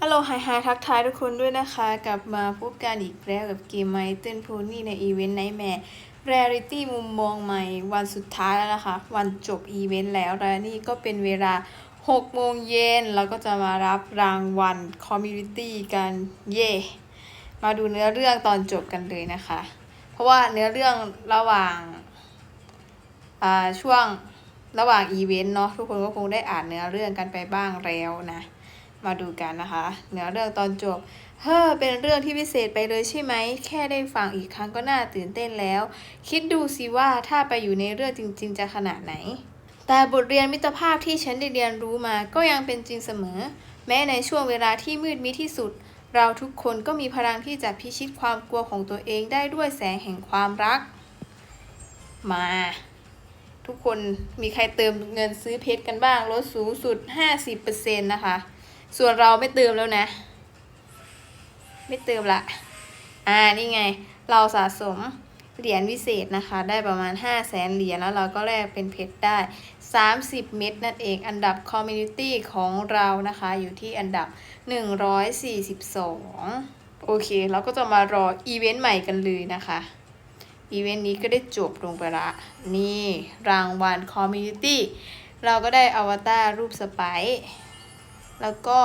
ฮัลโหลไฮไฮทักทายทุกคนด้วยนะคะ กลับมาพบกันอีกแล้วกับเกมไมเติ้ลโพนี่ในอีเวนต์ไนแมร์เรียลิตี้มุมมองใหม่วันสุดท้ายแล้วนะคะ วันจบอีเวนต์แล้วและนี่ก็เป็นเวลา6โมงเย็นเราก็จะมารับรางวัลคอมมูนิตี้กันเย่มาดูเนื้อเรื่องตอนจบกันเลยนะคะ เพราะว่าเนื้อเรื่องระหว่างช่วง ระหว่างอีเวนต์เนาะทุกคนก็คงได้อ่านเนื้อเรื่องกันไปบ้างแล้วนะ มาดูกันนะคะ เนื้อเรื่องตอนจบเฮ้อเป็นเรื่องที่พิเศษไปเลยใช่ไหม แค่ได้ฟังอีกครั้งก็น่าตื่นเต้นแล้ว คิดดูสิว่าถ้าไปอยู่ในเรื่องจริง ๆ จะขนาดไหน แต่บทเรียนมิตรภาพที่ฉันได้เรียนรู้มาก็ยังเป็นจริงเสมอ แม้ในช่วงเวลาที่มืดมิดที่สุด เราทุกคนก็มีพลังที่จะพิชิตความกลัวของตัวเองได้ด้วยแสงแห่งความรัก มา ทุกคนมีใครเติมเงินซื้อเพชรกันบ้างลดสูงสุด 50%นะคะ ส่วนเราไม่เติมแล้วนะ ไม่เติมละ อ่านี่ไง เราสะสมเหรียญวิเศษนะคะ ได้ประมาณ 5 0 0แสนเหรียญแล้วเราก็แลกเป็นเพชรได้ 30 เม็ดนั่นเองอันดับคอมมูนิตี้ของเรานะคะ อยู่ที่อันดับ 142 โอเค เราก็จะมารออีเวนต์ใหม่กันเลยนะคะ อีเวนต์นี้ก็ได้จบลงไปละ นี่รางวัลคอมมูนิตี้เราก็ได้อวตารรูปสไปซ์แล้วก็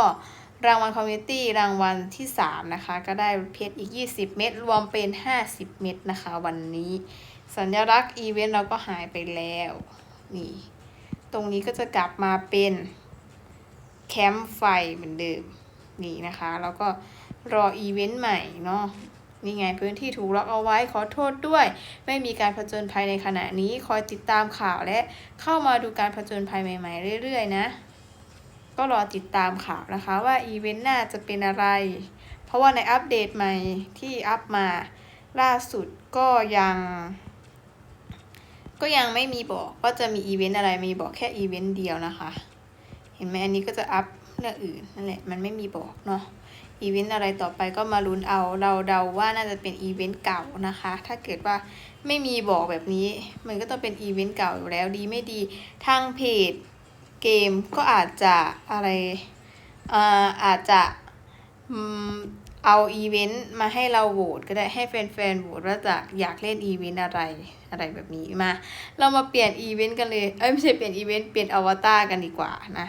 รางวัลคอมมูนิตี้รางวัลที่ 3 นะคะ ก็ได้เพชรอีก 20 เม็ดรวมเป็น 50 เม็ดนะคะ วันนี้ สัญลักษณ์อีเวนต์เราก็หายไปแล้ว นี่ ตรงนี้ก็จะกลับมาเป็นแคมป์ไฟเหมือนเดิม นี่นะคะ แล้วก็รออีเวนต์ใหม่เนาะ นี่ไงพื้นที่ถูกล็อกเอาไว้ขอโทษด้วย ไม่มีการผจญภัยในขณะนี้คอยติดตามข่าวและเข้ามาดูการผจญภัยใหม่ ๆ เรื่อย ๆ นะ ก็รอติดตามข่าวนะคะว่าอีเวนต์หน้าจะเป็นอะไร เพราะว่าในอัปเดตใหม่ที่อัปมาล่าสุดก็ยัง ก็ยังไม่มีบอกว่าจะมีอีเวนต์อะไรมีบอกแค่อีเวนต์เดียวนะคะ เห็นไหมอันนี้ก็จะอัพเรื่องอื่นนั่นแหละมันไม่มีบอกเนาะ อีเวนต์อะไรต่อไปก็มาลุ้นเอา เราเดาว่าน่าจะเป็นอีเวนต์เก่านะคะ ถ้าเกิดว่าไม่มีบอกแบบนี้ มันก็ต้องเป็นอีเวนต์เก่าอยู่แล้วดีไม่ดีทางเพจเกมก็อาจจะอะไรอ่าอาจจะเอาอีเวนต์มาให้เราโหวตก็ได้ให้แฟนๆโหวตว่าจะอยากเล่นอีเวนต์อะไรอะไรแบบนี้มา เรามาเปลี่ยนอีเวนต์กันเลย เอ้ยไม่ใช่เปลี่ยนอีเวนต์เปลี่ยนอวตารกันดีกว่านะ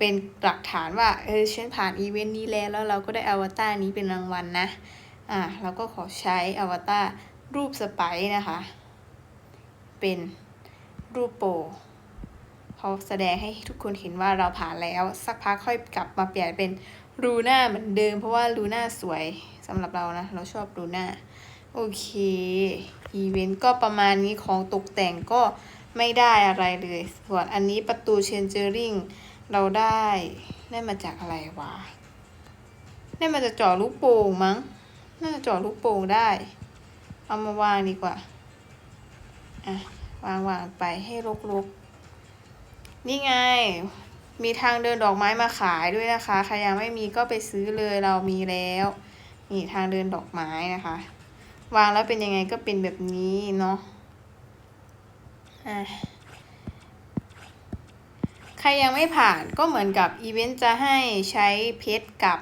เป็นหลักฐานว่าเออฉันผ่านอีเวนต์นี้แล้วแล้วเราก็ได้อวตารนี้เป็นรางวัลนะอ่าเราก็ขอใช้อวตารรูปสไปซ์นะคะ เป็นรูปโปรเขาแสดงให้ทุกคนเห็นว่าเราผ่านแล้วสักพักค่อยกลับมาเปลี่ยนเป็นรูน่าเหมือนเดิม เพราะว่ารูน่าสวยสำหรับเรานะ เราชอบรูน่าโอเค อีเวนต์ก็ประมาณนี้ของตกแต่งก็ไม่ได้อะไรเลย ส่วนอันนี้ประตูเชนเจอริง เราได้ได้มาจากอะไรวะได้มาจากจ่อลูกโป่งมั้ง น่าจะจ่อลูกโป่งได้ เอามาวางดีกว่า อะ วางวางไปให้รกๆ นี่ไง มีทางเดินดอกไม้มาขายด้วยนะคะ ใครยังไม่มีก็ไปซื้อเลยเรามีแล้ว นี่ทางเดินดอกไม้นะคะ วางแล้วเป็นยังไงก็เป็นแบบนี้เนาะ อะ ใครยังไม่ผ่านก็เหมือนกับอีเวนต์จะให้ใช้เพชรกับ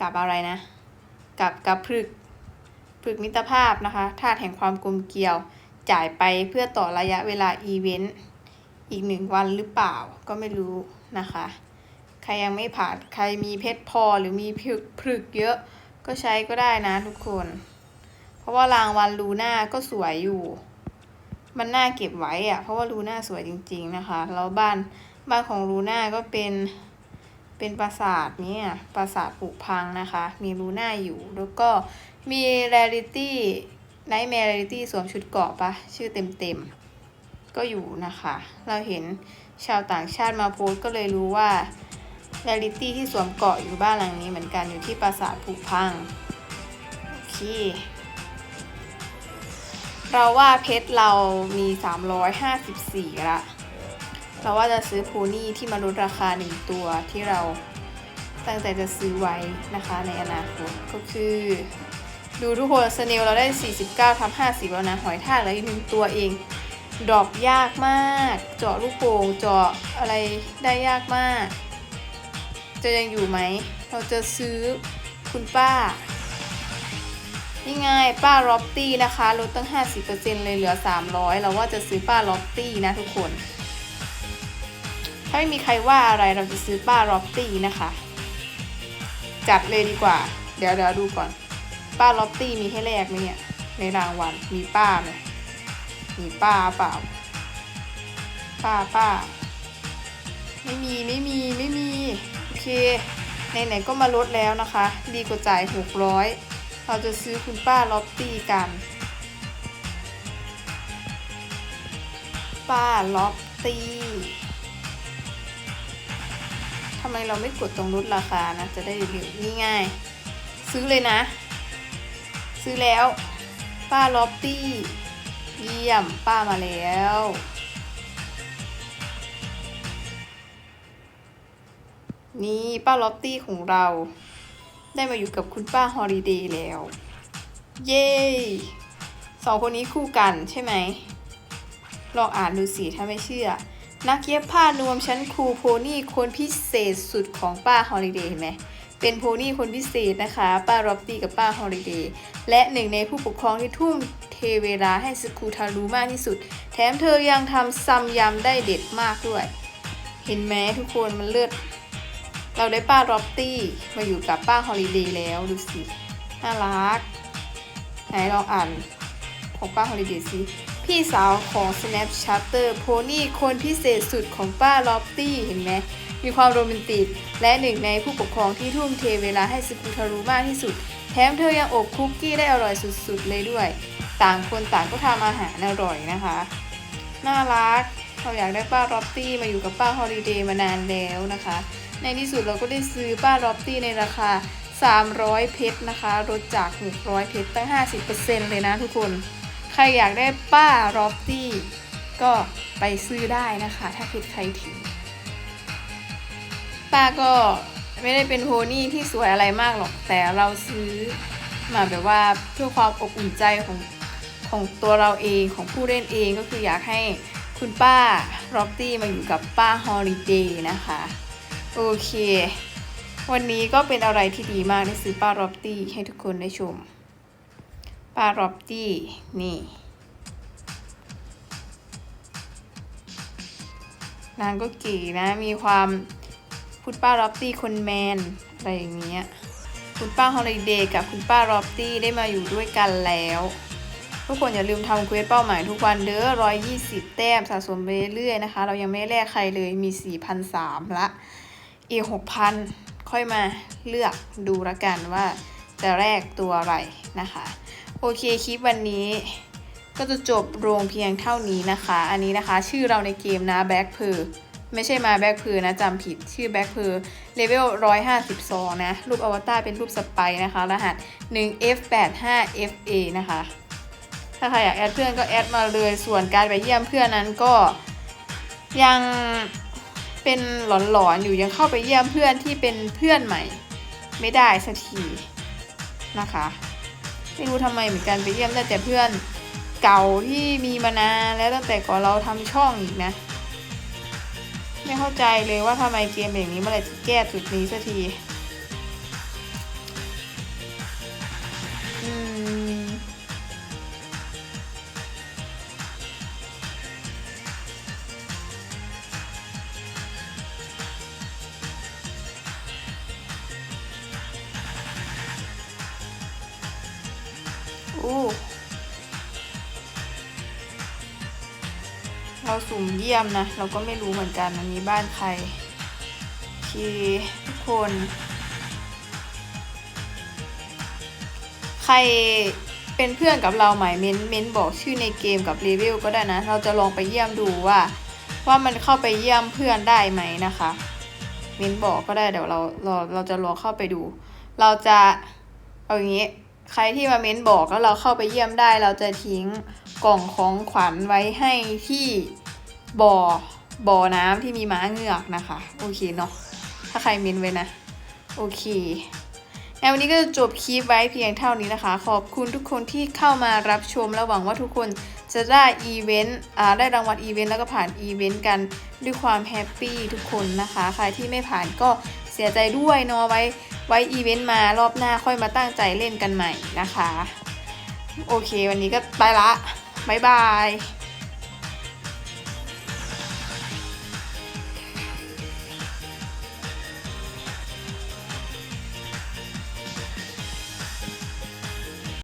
กับอะไรนะ กับกับพฤกพฤกมิตรภาพนะคะธาตุแห่งความกลมเกลียวจ่ายไปเพื่อต่อระยะเวลาอีเวนต์อีกหนึ่งวันหรือเปล่าก็ไม่รู้นะคะ ใครยังไม่ผ่านใครมีเพชรพอหรือมีพฤกพฤกเยอะก็ใช้ก็ได้นะทุกคน เพราะว่ารางวัลลูน่าก็สวยอยู่ มันน่าเก็บไว้อะเพราะว่าลูน่าสวยจริง ๆนะคะ แล้วบ้านบ้านของลูน่าก็เป็นเป็นปราสาทเนี่ยปราสาทผุพังนะคะ มีลูน่าอยู่แล้วก็มีเรลิตี้ไนท์แมร์เรลิตี้สวมชุดเกาะปะชื่อเต็มๆ ก็อยู่นะคะ เราเห็นชาวต่างชาติมาโพสก็เลยรู้ว่าเรลิตี้ที่สวมเกาะอยู่บ้านหลังนี้เหมือนกันอยู่ที่ปราสาทผุพังโอเค เราว่าเพชรเรามี 354 ละ เราว่าจะซื้อโพนี่ที่มาลดราคาหนึ่งตัวที่เราตั้งใจจะซื้อไว้นะคะในอนาคตก็คือ ดูทุกคนสเนลเราได้ 49ทับ50 แล้วนะ หอยทากเหลืออีกหนึ่งตัวเองดรอปยากมาก เจาะลูกโป่งเจาะอะไรได้ยากมาก จะยังอยู่ไหม เราจะซื้อคุณป้า นี่ไงป้าล็อบตี้นะคะลดตั้ง 50%เลยเหลือ 300 เราว่าจะซื้อป้าล็อบตี้นะทุกคน ถ้าไม่มีใครว่าอะไรเราจะซื้อป้าล็อบตี้นะคะ จัดเลยดีกว่า เดี๋ยวเดี๋ยวดูก่อน ป้าล็อบตี้มีให้แลกไหมเนี่ยในรางวัลมีป้าไหมมีป้าเปล่า ป้าป้า ไม่มีไม่มีไม่มี โอเคไหนๆก็มาลดแล้วนะคะ ดีกว่าจ่ายหกร้อย เราจะซื้อคุณป้าล็อบตี้กัน ป้าล็อบตี้ทำไมเราไม่กดตรงลดราคานะ จะได้เร็วนี่ง่าย ซื้อเลยนะ ซื้อแล้ว ป้าล็อบตี้ เยี่ยม ป้ามาแล้วนี่ป้าล็อบตี้ของเรา ได้มาอยู่กับคุณป้าฮอลิเดย์แล้ว เย้สองคนนี้คู่กันใช่ไหม ลองอ่านดูสิถ้าไม่เชื่อ นักเย็บผ้านวมชั้นครูโพนี่คนพิเศษสุดของป้าฮอลิเดย์เห็นไหมเป็นโพนี่คนพิเศษนะคะ ป้าร็อบตี้กับป้าฮอลิเดย์และหนึ่งในผู้ปกครองที่ทุ่มเทเวลาให้สกูทารูมากที่สุด แถมเธอยังทำซัมยำได้เด็ดมากด้วย เห็นไหมทุกคนมันเลือด เราได้ป้าร็อบตี้มาอยู่กับป้าฮอลิเดย์แล้วดูสิ น่ารัก ไหนลองอ่านของป้าฮอลิเดย์สิพี่สาวของ Snapchatter โพนี่คนพิเศษสุดของป้าล็อบตี้เห็นไหมมีความโรแมนติก และหนึ่งในผู้ปกครองที่ทุ่มเทเวลาให้สกุทารุมากที่สุด แถมเธอยังอบคุกกี้ได้อร่อยสุดๆเลยด้วย ต่างคนต่างก็ทำอาหารอร่อยนะคะ น่ารักเราอยากได้ป้าร็อบตี้มาอยู่กับป้าฮอลิเดย์มานานแล้วนะคะ ในที่สุดเราก็ได้ซื้อป้าร็อบตี้ในราคา 300 เพชรนะคะลดจาก 600 เพชรตั้ง 50%เลยนะทุกคน ใครอยากได้ป้าร็อบตี้ก็ไปซื้อได้นะคะ ถ้าเพชรใครถึงป้าก็ไม่ได้เป็นโพนี่ที่สวยอะไรมากหรอก แต่เราซื้อมาแบบว่าเพื่อความอบอุ่นใจของของตัวเราเองของผู้เล่นเองก็คืออยากให้คุณป้าร็อบตี้มาอยู่กับป้าฮอลิเดย์นะคะ โอเค วันนี้ก็เป็นอะไรที่ดีมากได้ซื้อป้าร็อบตี้ให้ทุกคนได้ชมป้าร็อบตี้นี่ นางก็เก๋นะมีความคุณป้าร็อบตี้คนแมนอะไรอย่างเงี้ยคุณป้าฮอลิเดย์กับคุณป้าร็อบตี้ได้มาอยู่ด้วยกันแล้ว ทุกคนอย่าลืมทำเควสเป้าหมายทุกวันเด้อ120แต้มสะสมไปเรื่อยๆนะคะ เรายังไม่แลกใครเลยมี4,003ละ อีก6,000ค่อยมาเลือกดูละกันว่าจะแลกตัวอะไรนะคะ โอเคคลิปวันนี้ก็จะจบลงเพียงเท่านี้นะคะ อันนี้นะคะชื่อเราในเกมนะแบ็คเพอไม่ใช่มาแบ็คเพอนะจำผิดชื่อแบ็คเพอเลเวล152 นะ รูปอวตารเป็นรูปสไปร์นะคะ รหัส 1F85FA นะคะ ถ้าใครอยากแอดเพื่อนก็แอดมาเลย ส่วนการไปเยี่ยมเพื่อนนั้นก็ยัง เป็นหลอนๆอยู่ยังเข้าไปเยี่ยมเพื่อนที่เป็นเพื่อนใหม่ ไม่ได้สักทีนะคะไม่รู้ทำไมเหมือนกันไปเยี่ยมได้แต่เพื่อนเก่าที่มีมานานแล้วตั้งแต่ก่อนเราทำช่องอีกนะ ไม่เข้าใจเลยว่าทำไมเกมอย่างนี้เมื่อไหรจะแก้จุดนี้สักที อู้เราสุ่มเยี่ยมนะ เราก็ไม่รู้เหมือนกันอันนี้บ้านใครโอเคทุกคน ใครเป็นเพื่อนกับเราใหมเม้นเม้นบอกชื่อในเกมกับเลเวก็ได้นะ เราจะลองไปเยี่ยมดูว่า ว่ามันเข้าไปเยี่ยมเพื่อนได้ไหมนะคะเม้นบอกก็ได้เดี๋ยวเราเราเราจะลองเข้าไปดู เราจะเอาอย่างนี้ ใครที่มาเม้นบอกแล้วเราเข้าไปเยี่ยมได้ เราจะทิ้งกล่องของขวัญไว้ให้ที่บ่อบ่อน้ำที่มีม้าเงือกนะคะ โอเคเนาะถ้าใครเม้นไว้นะ โอเคงั้นวันนี้ก็จะจบคลิปไว้เพียงเท่านี้นะคะ ขอบคุณทุกคนที่เข้ามารับชมและหวังว่าทุกคนจะได้อีเวนต์อ่าได้รางวัลอีเวนต์แล้วก็ผ่านอีเวนต์กันด้วยความแฮปปี้ทุกคนนะคะ ใครที่ไม่ผ่านก็ เสียใจด้วยเนาะไว้ไว้อีเวนต์มารอบหน้าค่อยมาตั้งใจเล่นกันใหม่นะคะ โอเค วันนี้ก็ไปละ บ๊ายบาย